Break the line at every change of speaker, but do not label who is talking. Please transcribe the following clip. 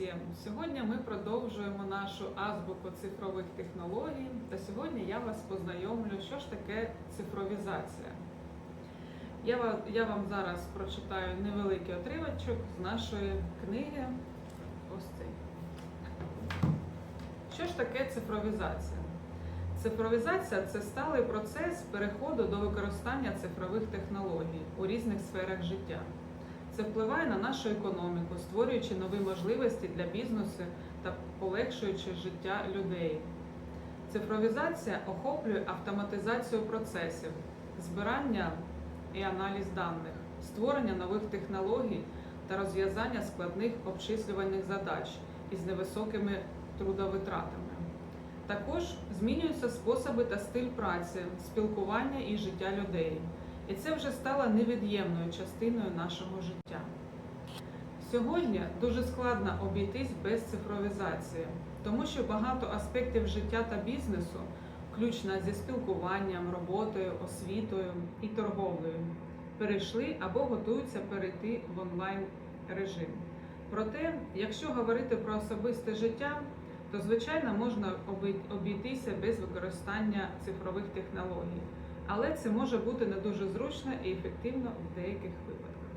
всім! Сьогодні ми продовжуємо нашу азбуку цифрових технологій. Та сьогодні я вас познайомлю, що ж таке цифровізація. Я вам зараз прочитаю невеликий отривочок з нашої книги. Ось цей. Що ж таке цифровізація? Цифровізація це сталий процес переходу до використання цифрових технологій у різних сферах життя. Це впливає на нашу економіку, створюючи нові можливості для бізнесу та полегшуючи життя людей. Цифровізація охоплює автоматизацію процесів, збирання і аналіз даних, створення нових технологій та розв'язання складних обчислювальних задач із невисокими трудовитратами. Також змінюються способи та стиль праці, спілкування і життя людей. І це вже стало невід'ємною частиною нашого життя. Сьогодні дуже складно обійтись без цифровізації, тому що багато аспектів життя та бізнесу, включно зі спілкуванням, роботою, освітою і торговлею, перейшли або готуються перейти в онлайн режим. Проте, якщо говорити про особисте життя, то звичайно можна обійтися без використання цифрових технологій, але це може бути не дуже зручно і ефективно в деяких випадках.